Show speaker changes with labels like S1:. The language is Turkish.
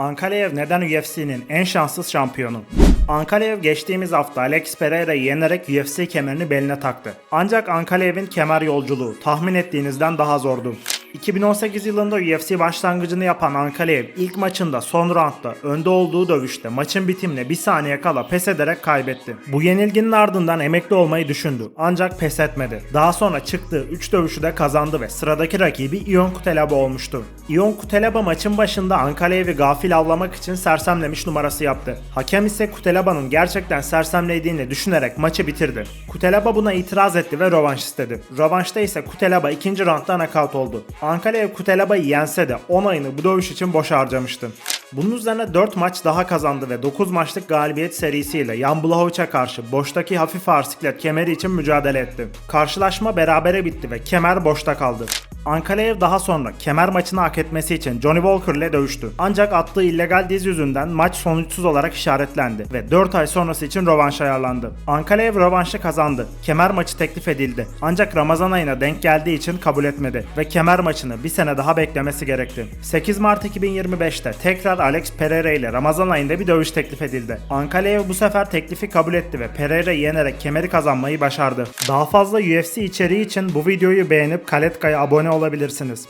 S1: Ankaleev neden UFC'nin en şanssız şampiyonu? Ankaleev geçtiğimiz hafta Alex Pereira'yı yenerek UFC kemerini beline taktı. Ancak Ankalev'in kemer yolculuğu tahmin ettiğinizden daha zordu. 2018 yılında UFC başlangıcını yapan Ankaleev ilk maçında son roundda önde olduğu dövüşte maçın bitimine bir saniye kala pes ederek kaybetti. Bu yenilginin ardından emekli olmayı düşündü ancak pes etmedi. Daha sonra çıktığı 3 dövüşü de kazandı ve sıradaki rakibi Ion Kutelaba olmuştu. Ion Kutelaba maçın başında Ankalev'i gafil avlamak için sersemlemiş numarası yaptı. Hakem ise Kutelaba'nın gerçekten sersemlediğini düşünerek maçı bitirdi. Kutelaba buna itiraz etti ve rövanş istedi. Rövanşta ise Kutelaba ikinci roundda nakavt oldu. Ankalev Kutelaba'yı yense de 10 ayını bu dövüş için boş harcamıştı. Bunun üzerine 4 maç daha kazandı ve 9 maçlık galibiyet serisiyle Jan Blachowicz'e karşı boştaki hafif ağır siklet kemeri için mücadele etti. Karşılaşma berabere bitti ve kemer boşta kaldı. Ankaleev daha sonra kemer maçını hak etmesi için Johnny Walker ile dövüştü. Ancak attığı illegal diz yüzünden maç sonuçsuz olarak işaretlendi ve 4 ay sonrası için rövanş ayarlandı. Ankaleev rövanşı kazandı. Kemer maçı teklif edildi. Ancak Ramazan ayına denk geldiği için kabul etmedi ve kemer maçını bir sene daha beklemesi gerekti. 8 Mart 2025'te tekrar Alex Pereira ile Ramazan ayında bir dövüş teklif edildi. Ankaleev bu sefer teklifi kabul etti ve Pereira'yı yenerek kemeri kazanmayı başardı. Daha fazla UFC içeriği için bu videoyu beğenip Kaletka'ya abone olabilirsiniz.